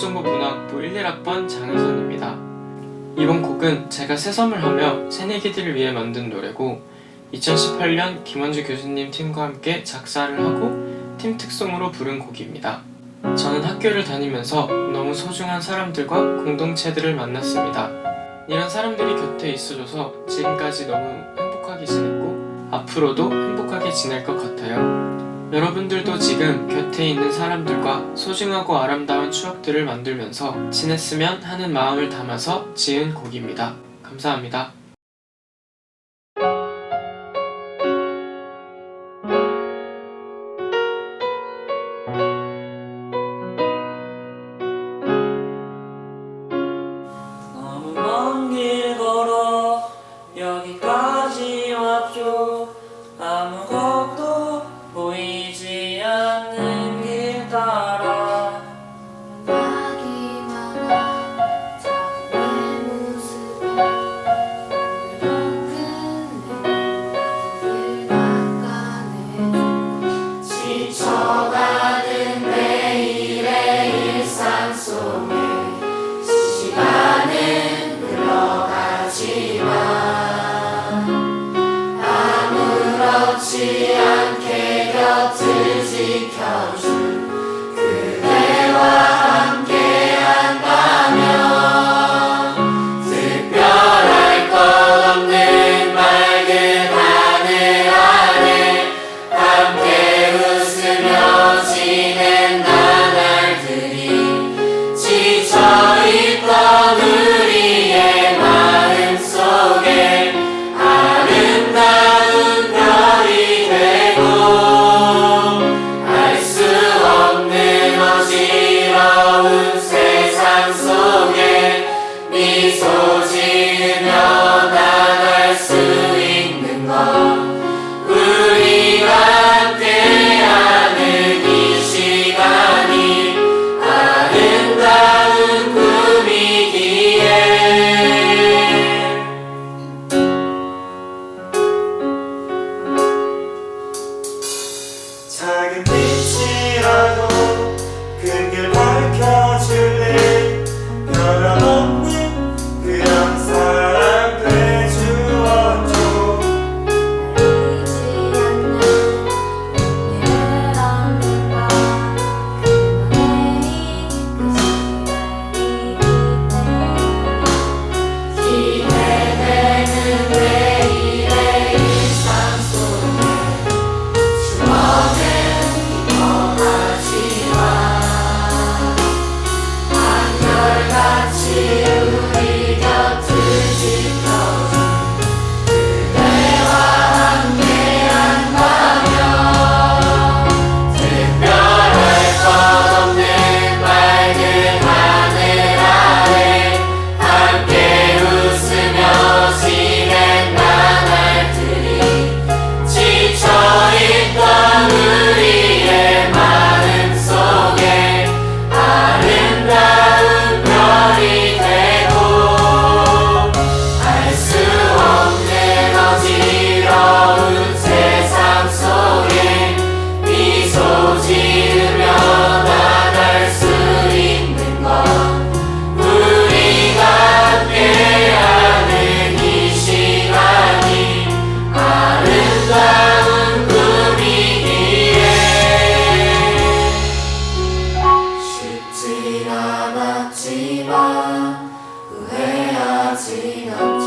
중앙정보문화학부 11학번 장혜선입니다. 이번 곡은 제가 새섬을 하며 새내기들을 위해 만든 노래고 2018년 김원주 교수님 팀과 함께 작사를 하고 팀 특송으로 부른 곡입니다. 저는 학교를 다니면서 너무 소중한 사람들과 공동체들을 만났습니다. 이런 사람들이 곁에 있어줘서 지금까지 너무 행복하게 지냈고 앞으로도 행복하게 지낼 것 같아요. 여러분들도 지금 곁에 있는 사람들과 소중하고 아름다운 추억들을 만들면서 지냈으면 하는 마음을 담아서 지은 곡입니다. 감사합니다. 아무 Martina.